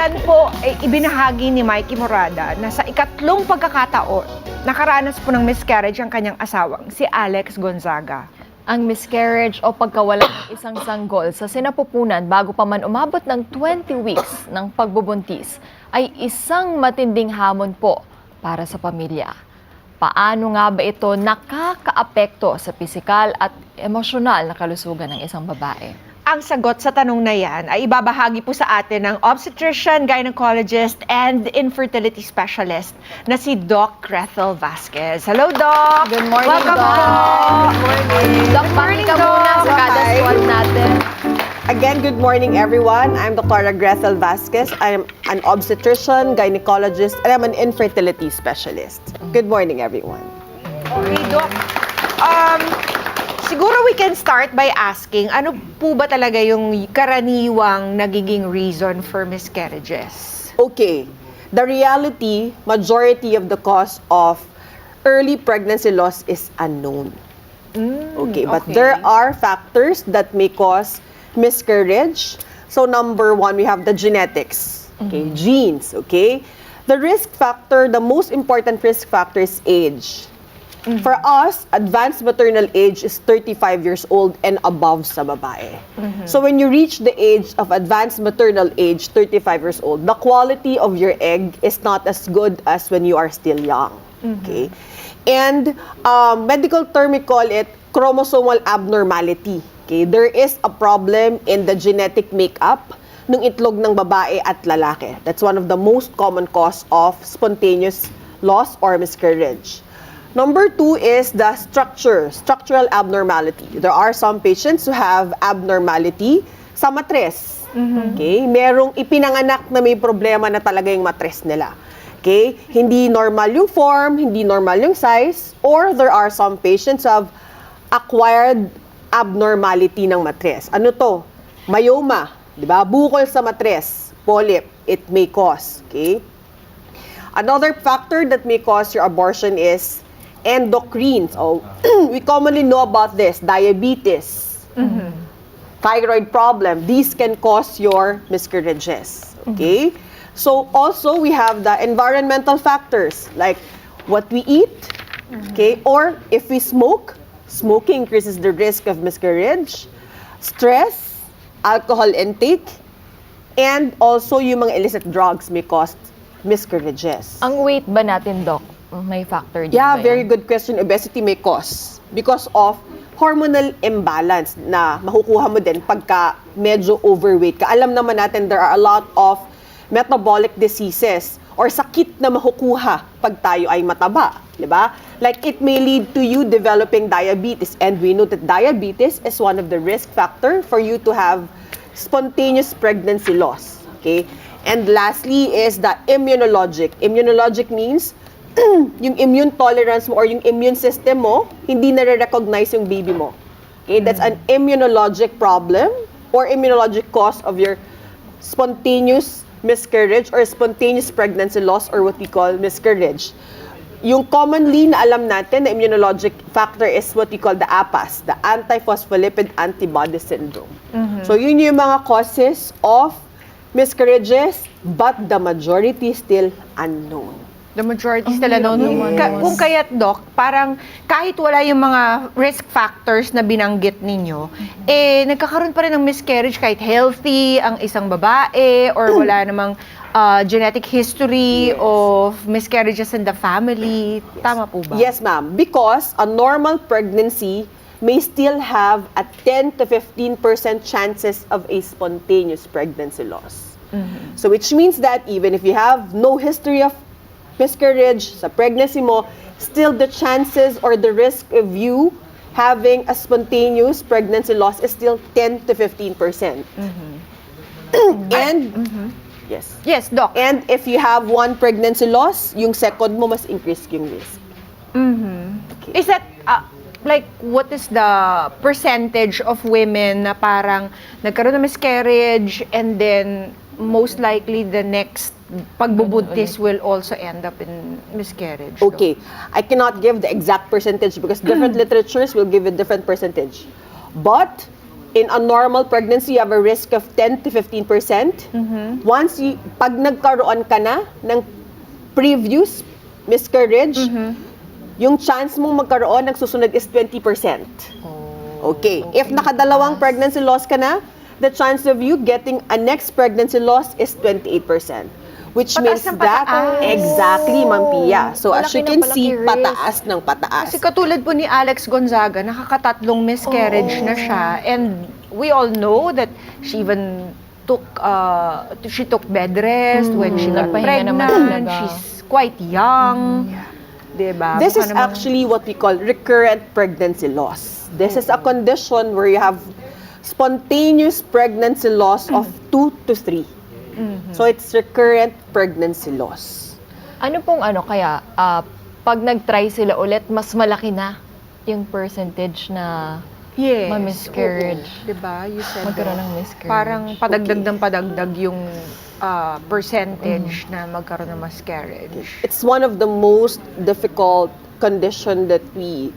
Kamakailan po ay ibinahagi ni Mikey Morada na sa ikatlong pagkakataon, nakaranas po ng miscarriage ang kanyang asawang, si Alex Gonzaga. Ang miscarriage o pagkawala ng isang sanggol sa sinapupunan bago pa man umabot ng 20 weeks ng pagbubuntis ay isang matinding hamon po para sa pamilya. Paano nga ba ito nakakaapekto sa pisikal at emosyonal na kalusugan ng isang babae? Ang sagot sa tanong na yan ay ibabahagi po sa atin ng obstetrician, gynecologist, and infertility specialist na si Doc Crethel Vasquez. Hello, Doc! Good morning, Welcome Doc. Good morning. Doc, morning, ka muna sa kada squad natin. Again, good morning everyone. I'm Dr. Grethel Vasquez. I'm an obstetrician, gynecologist, and I'm an infertility specialist. Good morning everyone. Okay, Doc. Um, siguro we can start by asking, ano po ba talaga yung karaniwang nagiging reason for miscarriages? Okay, the reality, majority of the cause of early pregnancy loss is unknown. Okay, but there are factors that may cause miscarriage. So number one, we have the genetics, okay, genes, okay. The risk factor, the most important risk factor is age. For us, advanced maternal age is 35 years old and above sa babae. So when you reach the age of advanced maternal age, 35 years old, the quality of your egg is not as good as when you are still young. Okay? And um, medical term, we call it chromosomal abnormality. Okay? There is a problem in the genetic makeup ng itlog ng babae at lalaki. That's one of the most common cause of spontaneous loss or miscarriage. Number two is the structure, structural abnormality. There are some patients who have abnormality sa matres. Okay? Merong ipinanganak na may problema na talaga yung matres nila. Okay? Hindi normal yung form, hindi normal yung size, or there are some patients who have acquired abnormality ng matres. Ano to? Myoma, di ba? Bukol sa matres, polyp, it may cause. Okay? Another factor that may cause your abortion is endocrines. Oh, we commonly know about this, diabetes, thyroid problem. These can cause your miscarriages. Okay? So also we have the environmental factors like what we eat, okay? Or if we smoke, smoking increases the risk of miscarriage, stress, alcohol intake, and also yung mga illicit drugs may cause miscarriages. Ang weight ba natin, Doc? May factor din Yeah, ba yan? very good question. Obesity may cause because of hormonal imbalance na makukuha mo din pagka medyo overweight ka. Alam naman natin there are a lot of metabolic diseases or sakit na makukuha pag tayo ay mataba, di ba? Like it may lead to you developing diabetes and we know that diabetes is one of the risk factor for you to have spontaneous pregnancy loss, okay? And lastly is the immunologic. Immunologic means yung immune tolerance mo or yung immune system mo, hindi nare-recognize yung baby mo. Okay, that's an immunologic problem or immunologic cause of your spontaneous miscarriage or spontaneous pregnancy loss or what we call miscarriage. Yung commonly na alam natin na immunologic factor is what we call the APAS, the antiphospholipid antibody syndrome. So yun yung mga causes of miscarriages, but the majority still unknown. The majority unknown. naman. Ka- kung kaya't, Doc, parang kahit wala yung mga risk factors na binanggit ninyo, eh, nagkakaroon pa rin ng miscarriage kahit healthy ang isang babae or wala namang uh, genetic history of miscarriages in the family. Tama po ba? Yes, ma'am. Because a normal pregnancy may still have a 10 to 15% chances of a spontaneous pregnancy loss. So which means that even if you have no history of miscarriage sa pregnancy mo, still the chances or the risk of you having a spontaneous pregnancy loss is still 10 to 15%. and yes. Yes, Doc. And if you have one pregnancy loss, yung second mo mas increase yung risk. Is that, uh, like, what is the percentage of women na parang nagkaroon ng miscarriage and then most likely the next pagbubuntis will also end up in miscarriage? Doc? Okay, I cannot give the exact percentage because different literatures will give a different percentage. But in a normal pregnancy, you have a risk of 10 to 15 percent. Mhm. Once you, pag nagkaroon ka na ng previous miscarriage, Mhm. yung chance mong magkaroon ng susunod is 20%. Oh, Okay. If nakadalawang pregnancy loss ka na, the chance of you getting a next pregnancy loss is 28%. Which Pataas means ng that, pataas. exactly, Ma'am Pia. So as Malaki you can see, risk. pataas ng pataas. Kasi katulad po ni Alex Gonzaga, nakakatatlong miscarriage na siya. And we all know that she even took, uh, she took bed rest when she got Nagpahinga naman pregnant. talaga. She's quite young. Diba? This Baka is namang- actually what we call recurrent pregnancy loss. This is a condition where you have spontaneous pregnancy loss of two to three. Mhm. So it's recurrent pregnancy loss. Ano pong ano kaya, ah, pag nag-try sila ulit, mas malaki na yung percentage na Yes. ma-miscarriage. Oo. Diba? You said magkaroon that. ng miscarriage. Parang padagdag ng padagdag yung uh, percentage na magkaroon ng miscarriage. It's one of the most difficult condition that we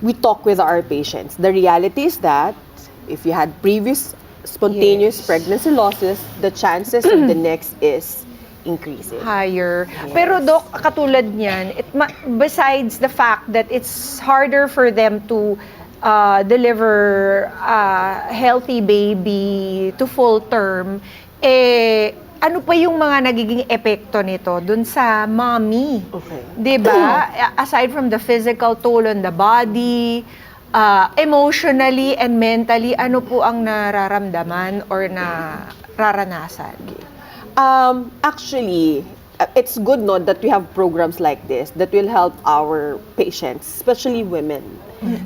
we talk with our patients. The reality is that if you had previous spontaneous Yes. pregnancy losses, the chances of the next is increasing. higher. Pero doc, katulad niyan, it ma- besides the fact that it's harder for them to uh, deliver a healthy baby to full term, eh, ano pa yung mga nagiging epekto nito dun sa mommy? Okay. 'Di ba? Aside from the physical toll on the body, uh, emotionally and mentally, ano po ang nararamdaman or na raranasan? Um, actually, uh, it's good no that we have programs like this that will help our patients, especially women.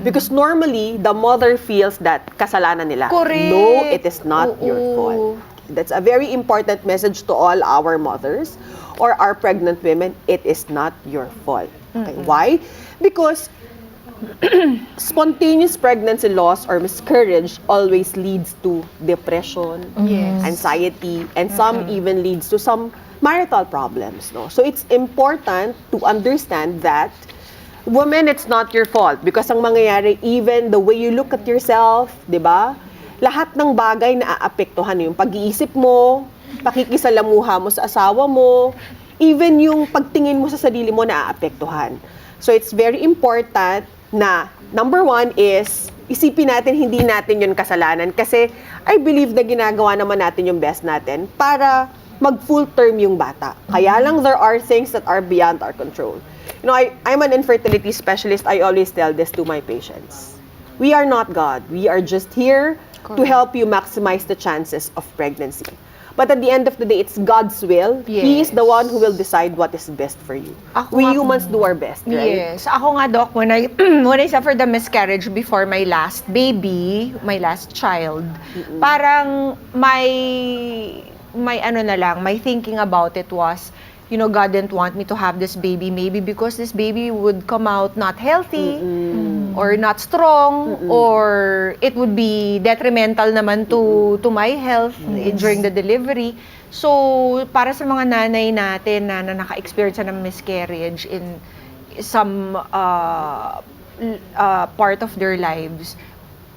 Because normally, the mother feels that kasalanan nila. Correct. No, it is not your Oo. fault. That's a very important message to all our mothers or our pregnant women. It is not your fault. Okay. Why? Because spontaneous pregnancy loss or miscarriage always leads to depression, Yes. anxiety, and some even leads to some marital problems. No? So it's important to understand that women, it's not your fault because ang mangyayari, even the way you look at yourself, di ba? Lahat ng bagay na aapektuhan yung pag-iisip mo, pakikisalamuha mo sa asawa mo, even yung pagtingin mo sa sarili mo na aapektuhan. So it's very important na number one is isipin natin hindi natin yun kasalanan kasi I believe na ginagawa naman natin yung best natin para mag full term yung bata. Kaya lang there are things that are beyond our control. You know, I, I'm an infertility specialist. I always tell this to my patients. We are not God. We are just here to help you maximize the chances of pregnancy. But at the end of the day, it's God's will. He is the Yes. one who will decide what is best for you. Ako we nga- humans do our best, right? Yes. Ako nga, Doc, when I, when I suffered the miscarriage before my last baby, my last child, parang my, my ano na lang, my thinking about it was, you know, God didn't want me to have this baby. Maybe because this baby would come out not healthy or not strong or it would be detrimental naman to to my health eh, during the delivery. So, para sa mga nanay natin na, na naka-experience na ng miscarriage in some uh, uh, part of their lives,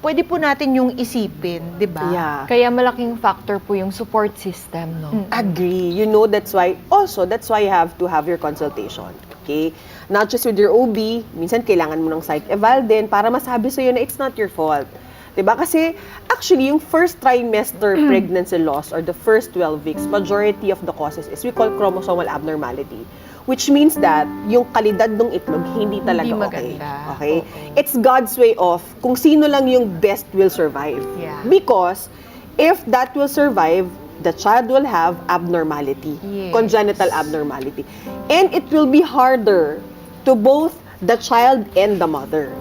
pwede po natin yung isipin, di ba? Yeah. Kaya malaking factor po yung support system, no? Mm. Agree. You know, that's why, also, that's why you have to have your consultation. Okay? Not just with your OB, minsan kailangan mo ng psych eval din para masabi sa'yo na it's not your fault. 'Di ba? Kasi, actually, yung first trimester pregnancy loss or the first 12 weeks, majority of the causes is we call chromosomal abnormality. Which means that yung kalidad ng itlog hindi talaga okay. maganda. Okay? Oo. It's God's way of kung sino lang yung best will survive. Yeah. Because if that will survive, the child will have abnormality, Yes. congenital abnormality. And it will be harder to both the child and the mother.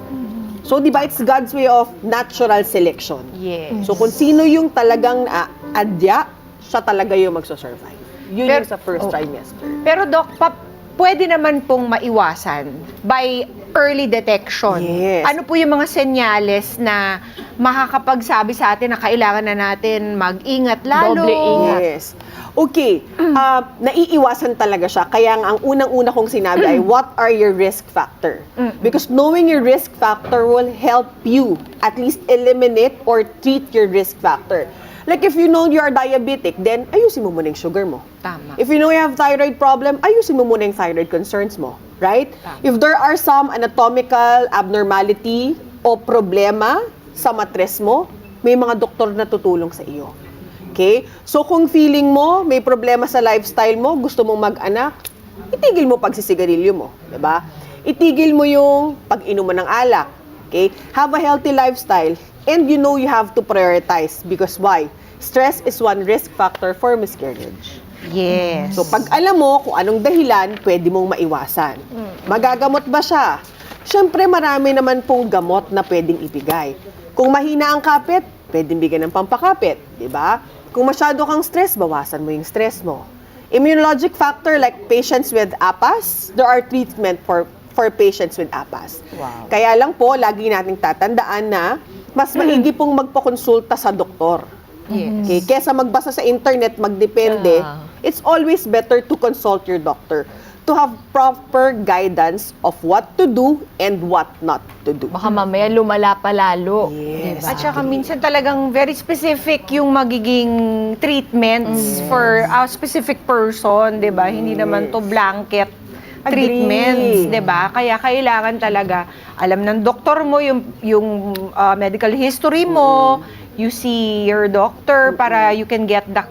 So, di ba, it's God's way of natural selection. Yes. So, kung sino yung talagang uh, adya, siya talaga yung magsusurvive. Yun Pero- yung sa first oh. trimester. Pero Doc, pa, pwede naman pong maiwasan by early detection. Yes. Ano po yung mga senyales na makakapagsabi sa atin na kailangan na natin mag-ingat lalo? Doble ingat. Yes. Okay, ah, naiiwasan talaga siya. Kaya ang unang-una kong sinabi ay, what are your risk factor? Because knowing your risk factor will help you at least eliminate or treat your risk factor. Like if you know you are diabetic, then ayusin mo muna yung sugar mo. Tama. If you know you have thyroid problem, ayusin mo muna yung thyroid concerns mo, right? Tama. If there are some anatomical abnormality o problema sa matres mo, may mga doktor na tutulong sa iyo. Okay? So kung feeling mo may problema sa lifestyle mo, gusto mong mag-anak, itigil mo pagsisigarilyo mo, 'di ba? Itigil mo yung pag-inom ng alak. Okay? Have a healthy lifestyle and you know you have to prioritize because why? Stress is one risk factor for miscarriage. Yes. So pag alam mo kung anong dahilan, pwede mong maiwasan. Magagamot ba siya? Siyempre marami naman pong gamot na pwedeng ibigay. Kung mahina ang kapit, pwedeng bigyan ng pampakapit, di ba? Kung masyado kang stress, bawasan mo yung stress mo. Immunologic factor like patients with APAS, there are treatment for for patients with APAS. Wow. Kaya lang po, lagi nating tatandaan na mas maigi pong magpakonsulta sa doktor. Yes. Okay, kesa magbasa sa internet, magdepende, Ah. It's always better to consult your doctor to have proper guidance of what to do and what not to do. Baka mamaya lumala pa lalo. Yes. Diba? At saka minsan talagang very specific yung magiging treatments for a specific person, 'di ba? Hindi naman to blanket treatments, 'di ba? Kaya kailangan talaga alam ng doktor mo yung yung uh, medical history mo, you see your doctor para you can get the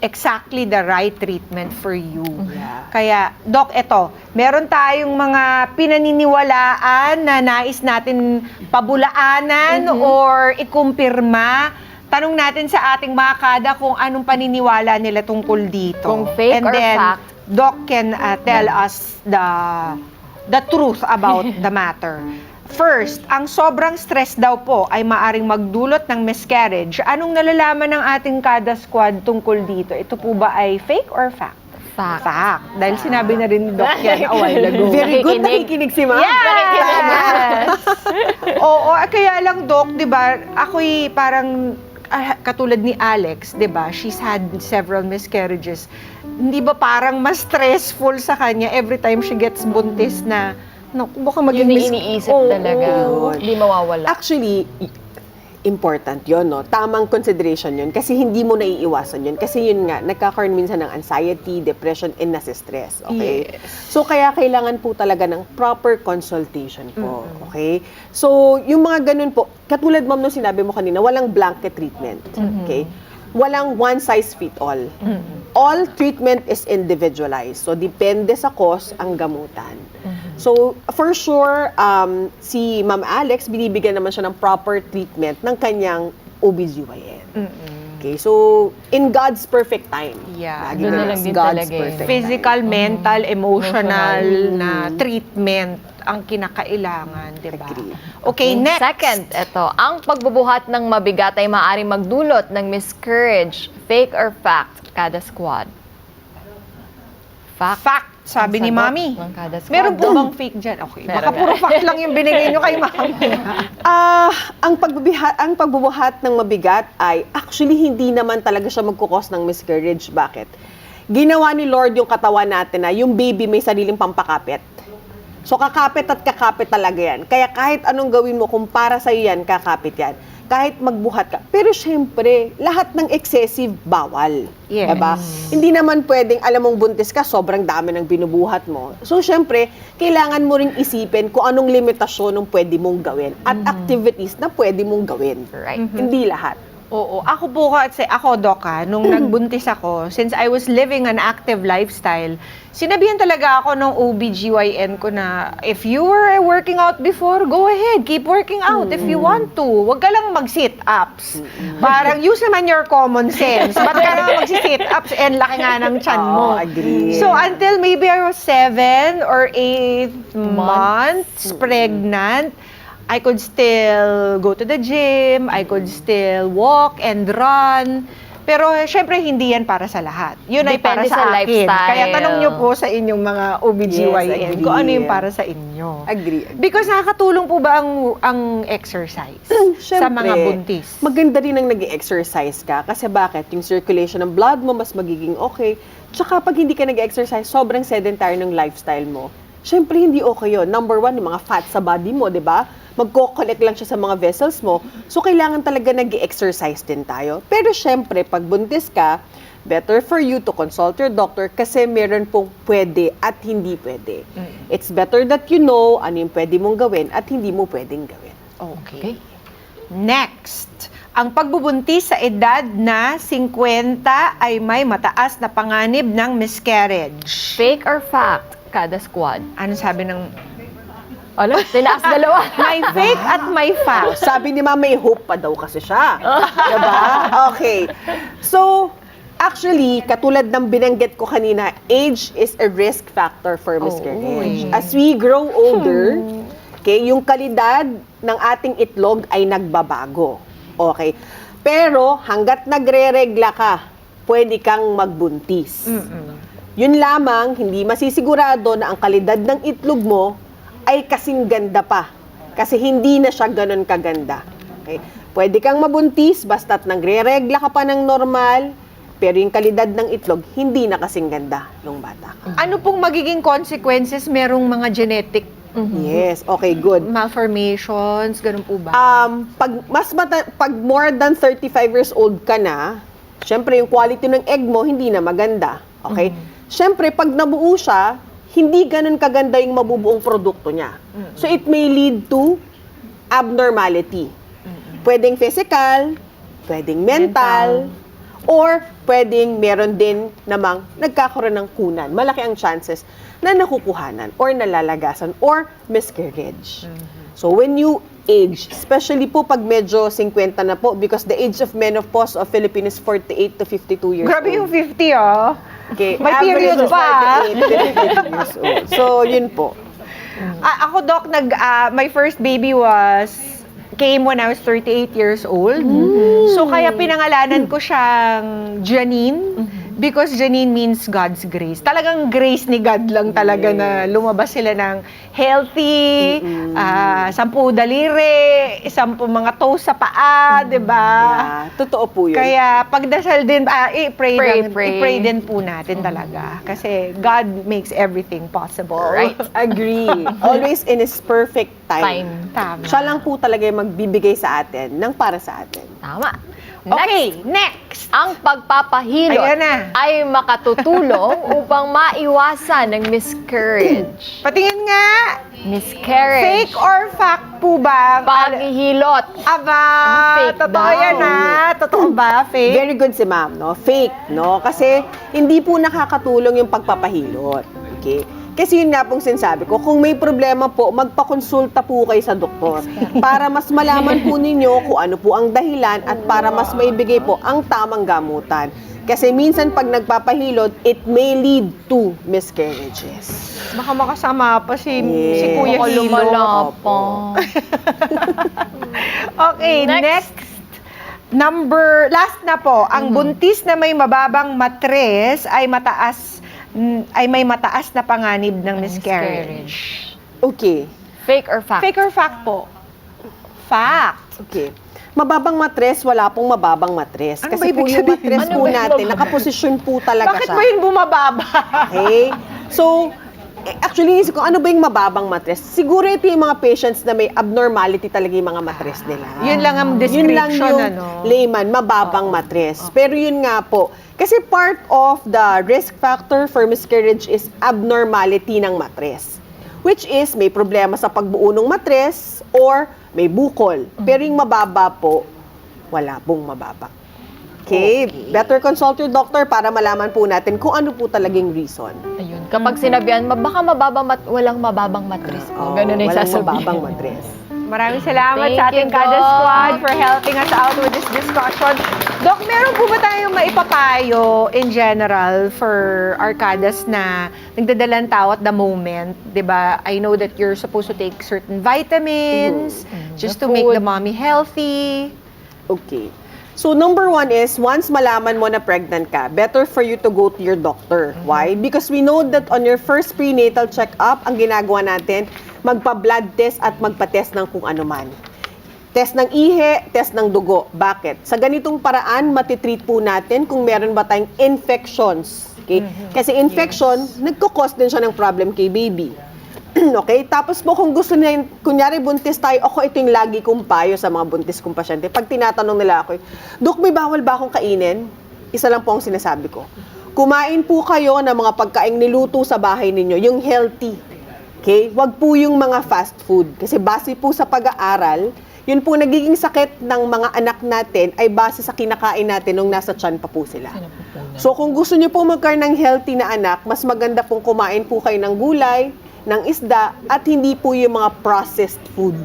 exactly the right treatment for you. Yeah. Kaya, Doc, eto, meron tayong mga pinaniniwalaan na nais natin pabulaanan or ikumpirma. Tanong natin sa ating mga kada kung anong paniniwala nila tungkol dito. Kung fake And or then, fact. Doc can uh, tell us the the truth about the matter. First, ang sobrang stress daw po ay maaring magdulot ng miscarriage. Anong nalalaman ng ating kada squad tungkol dito? Ito po ba ay fake or fact? Fact. Fact. Dahil sinabi na rin ni Doc yan a while ago. Very good, Nakikinig. si ma'am. Yes! Oo, ah, kaya lang, Doc, di ba, ako'y parang ah, katulad ni Alex, di ba, she's had several miscarriages. Hindi ba parang mas stressful sa kanya every time she gets buntis na, naku, baka maging Yun yung mis- iniisip Oo. talaga. Hindi mawawala. Actually, i- important yon no? Tamang consideration yun. Kasi hindi mo naiiwasan yun. Kasi yun nga, nagkakaroon minsan ng anxiety, depression, and nasi-stress. Okay? So, kaya kailangan po talaga ng proper consultation po. Okay? So, yung mga ganun po, katulad ma'am no sinabi mo kanina, walang blanket treatment. Okay? Walang one size fit all. All treatment is individualized. So, depende sa cause ang gamutan. So, for sure, um, si Ma'am Alex, binibigyan naman siya ng proper treatment ng kanyang OBGYN. Okay, so, in God's perfect time. Yeah, Lagi doon na lang din God's talaga yun. perfect Physical, mental, emotional na treatment ang kinakailangan, di ba? Agree. Okay, next. Second, ito, ang pagbubuhat ng mabigat ay maaaring magdulot ng miscarriage. Fake or fact? Kada squad. Fact. Fact, sabi ni Mami. squad. Meron po bang fake dyan? Okay, Meron baka nga. puro fact lang yung binigay nyo kay Mami. Ah, ang pagbubuhat ang pagbubuhat ng mabigat ay actually hindi naman talaga siya magkukos ng miscarriage. Bakit? Ginawa ni Lord yung katawan natin na yung baby may sariling pampakapit. So kakapit at kakapit talaga yan. Kaya kahit anong gawin mo, kung para sa yan, kakapit yan. Kahit magbuhat ka. Pero syempre, lahat ng excessive bawal. Yes. Diba? Hindi naman pwedeng, alam mong buntis ka, sobrang dami ng binubuhat mo. So, syempre, kailangan mo ring isipin kung anong limitasyon ng pwede mong gawin at activities na pwede mong gawin. Right. Hindi lahat. Oo. Ako po kasi, ako, Doc, ha, nung nagbuntis ako, since I was living an active lifestyle, sinabihan talaga ako ng OBGYN ko na, if you were working out before, go ahead, keep working out if you want to. Huwag ka lang mag-sit-ups. Parang use naman your common sense. Ba't ka lang mag-sit-ups? And laki nga ng tiyan mo. Oo, agree. So, until maybe I was seven or eight months pregnant, I could still go to the gym, I could still walk and run. Pero syempre hindi yan para sa lahat. Yun ay para sa, sa akin. lifestyle. Kaya tanong nyo po sa inyong mga OBGYN Yes, kung ano yung para sa inyo. Agree. agree. Because nakakatulong po ba ang ang exercise sa mga buntis? Maganda rin ang nag exercise ka. Kasi bakit? Yung circulation ng blood mo mas magiging okay. Tsaka pag hindi ka nag exercise sobrang sedentary ng lifestyle mo. Siyempre, hindi okay yun. Number one, yung mga fat sa body mo, di ba? Magko-collect lang siya sa mga vessels mo. So, kailangan talaga nag exercise din tayo. Pero syempre, pag buntis ka, better for you to consult your doctor kasi meron pong pwede at hindi pwede. It's better that you know ano yung pwede mong gawin at hindi mo pwedeng gawin. Okay. Next, ang pagbubuntis sa edad na 50 ay may mataas na panganib ng miscarriage. Fake or fact? Kada squad. Ano sabi ng Alam, tinaas dalawa. may fake at may fact? Sabi ni Mama, may hope pa daw kasi siya. diba? Okay. So, actually, katulad ng binanggit ko kanina, age is a risk factor for miscarriage. eh. As we grow older, okay, yung kalidad ng ating itlog ay nagbabago. Okay. Pero, hanggat nagre-regla ka, pwede kang magbuntis. Yun lamang, hindi masisigurado na ang kalidad ng itlog mo ay kasing ganda pa. Kasi hindi na siya ganun kaganda. Okay? Pwede kang mabuntis basta't nagre-regla ka pa ng normal, pero yung kalidad ng itlog, hindi na kasing ganda nung bata ka. Ano pong magiging consequences merong mga genetic Yes, okay, good. malformations, ganun po ba? Um, pag mas mata- pag more than 35 years old ka na, syempre yung quality ng egg mo hindi na maganda. Okay? Syempre pag nabuo siya, hindi ganun kaganda yung mabubuong produkto niya. So it may lead to abnormality. Pwedeng physical, pwedeng mental, or pwedeng meron din namang nagkakaroon ng kunan. Malaki ang chances na nakukuhanan or nalalagasan or miscarriage. So when you age, especially po pag medyo 50 na po because the age of menopause of Philippines is 48 to 52 years Grabe old. yung 50 ah. Okay, May period pa. 48 to 52 years old. So yun po. Ah, ako, Doc, nag, ah, my first baby was came when I was 38 years old. So, kaya pinangalanan ko siyang Janine because Janine means God's grace. Talagang grace ni God lang talaga na lumabas sila ng healthy, ah, sampu daliri, sampu mga toes sa paa, di ba? Yeah, totoo po yun. Kaya pagdasal din, ah, i-pray, Pray, lang, pray. i-pray din po natin talaga. Kasi God makes everything possible. Right. Agree. Always in His perfect time. Time. Tama. Siya lang po talaga yung magbibigay sa atin ng para sa atin. Tama. Okay, Next, next. ang pagpapahilot Ayan na. ay makatutulong upang maiwasan ng miscarriage. Patingin nga, Miscarriage. fake or fact po ba? Paghihilot. Aba, Ang fake totoo daw. yan ha? Totoo ba, fake? Very good si ma'am, no? Fake, no? Kasi hindi po nakakatulong yung pagpapahilot. Okay? Kasi yun nga pong sinasabi ko, kung may problema po, magpakonsulta po kayo sa doktor para mas malaman po ninyo kung ano po ang dahilan at para mas maibigay po ang tamang gamutan. Kasi minsan pag nagpapahilot, it may lead to miscarriages. Baka makasama pa si, si. Kuya Baka Hilo. lumala Opo. pa. Okay, Next. next. Number, last na po, ang buntis na may mababang matres ay mataas ay may mataas na panganib ng miscarriage. Okay. Fake or fact? Fake or fact po? Fact. Okay. Mababang matres, wala pong mababang matres. Ano ba Kasi po ibig yung sabihin? matres Ano po ba yung natin, mababa? nakaposisyon po talaga Bakit siya. ba yun bumababa? Okay? So, actually, isip ko, ano ba yung mababang matres? Siguro ito yung mga patients na may abnormality talaga yung mga matres nila. Yun lang ang Yun lang description, yung ano? layman, mababang matres. Pero yun nga po, kasi part of the risk factor for miscarriage is abnormality ng matres. Which is, may problema sa pagbuo ng matres or may bukol. Pero yung mababa po, wala pong mababa. Okay? Better consult your doctor para malaman po natin kung ano po talagang reason. Ayun. Kapag sinabihan, "Ma- baka mababang mat walang mababang matris ko. Ganun na yung walang sasabihin. mababang matres. Maraming salamat Thank sa ating you, Kada Doc. Squad for helping us out with this discussion. Doc, meron po ba tayong maipapayo in general for Arcadas na nagdadalang tao at the moment? 'Di ba? I know that you're supposed to take certain vitamins Mhm. just The to make the mommy healthy. Okay. So number one is, once malaman mo na pregnant ka, better for you to go to your doctor. Why? Because we know that on your first prenatal check-up, ang ginagawa natin, magpa-blood test at magpa-test ng kung ano man. Test ng ihe, test ng dugo. Bakit? Sa ganitong paraan, matitreat po natin kung meron ba tayong infections. Okay? Kasi infection, nagkukos din siya ng problem kay baby. okay? Tapos po kung gusto niya, kunyari buntis tayo, ako ito yung lagi kong payo sa mga buntis kong pasyente. Pag tinatanong nila ako, Dok, may bawal ba akong kainin? Isa lang po ang sinasabi ko. Kumain po kayo ng mga pagkain niluto sa bahay ninyo, yung healthy. Okay? Wag po yung mga fast food. Kasi base po sa pag-aaral, yun po nagiging sakit ng mga anak natin ay base sa kinakain natin nung nasa tiyan pa po sila. So kung gusto niyo po magkaroon ng healthy na anak, mas maganda pong kumain po kayo ng gulay, ng isda, at hindi po yung mga processed food.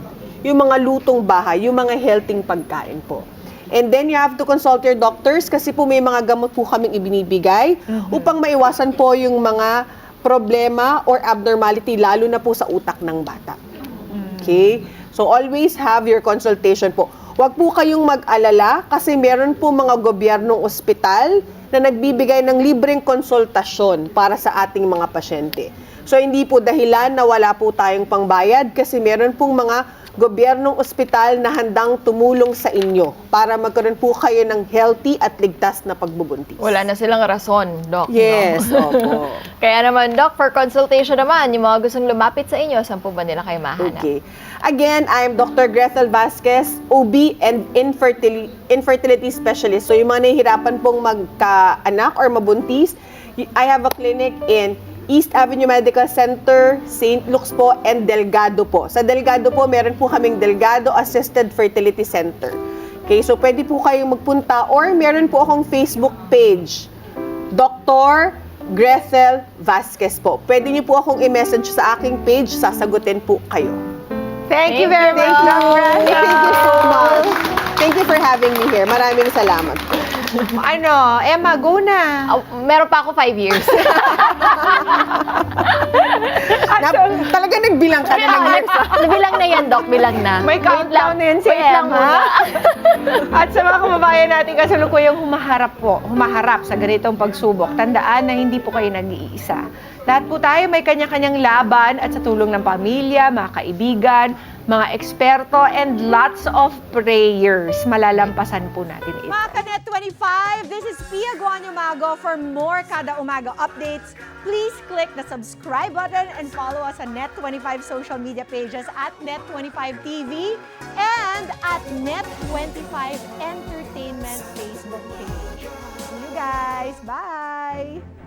Yung mga lutong bahay, yung mga healthy pagkain po. And then you have to consult your doctors kasi po may mga gamot po kaming ibinibigay upang maiwasan po yung mga problema or abnormality lalo na po sa utak ng bata. Okay? So always have your consultation po. Huwag po kayong mag-alala kasi meron po mga gobyernong ospital na nagbibigay ng libreng konsultasyon para sa ating mga pasyente. So hindi po dahilan na wala po tayong pangbayad kasi meron pong mga gobyernong ospital na handang tumulong sa inyo para magkaroon po kayo ng healthy at ligtas na pagbubuntis. Wala na silang rason, Doc. no? Yes, opo. Kaya naman, Doc, for consultation naman, yung mga gustong lumapit sa inyo, saan po ba nila kayo mahanap? Okay. Again, I'm Dr. Grethel Vasquez, OB and infertility, infertility specialist. So yung mga nahihirapan pong magkaanak or mabuntis, I have a clinic in East Avenue Medical Center, St. Luke's po, and Delgado po. Sa Delgado po, meron po kaming Delgado Assisted Fertility Center. Okay, so pwede po kayong magpunta or meron po akong Facebook page, Dr. Grethel Vasquez po. Pwede niyo po akong i-message sa aking page, sasagutin po kayo. Thank, you Thank very you, much, Doc. Doc Reza. Thank you so much. Thank you for having me here. Maraming salamat. Ano, Emma, go na. Ah, meron pa ako five years. Na, talaga nagbilang ka na ng years. Nabilang na yan, Doc. Bilang na. May countdown lang. na yan si Wait lang Emma. muna. At sa mga kababayan natin kasalukuyang humaharap po, humaharap sa ganitong pagsubok, tandaan na hindi po kayo nag-iisa. Lahat po tayo may kanya-kanyang laban at sa tulong ng pamilya, mga kaibigan, mga eksperto, and lots of prayers. Malalampasan po natin ito. Mga Kanet 25, this is Pia Guanyo Mago. For more Kada Umaga updates, please click the subscribe button and follow us on Net25 social media pages at Net25 TV and at Net25 Entertainment Facebook page. See you guys. Bye!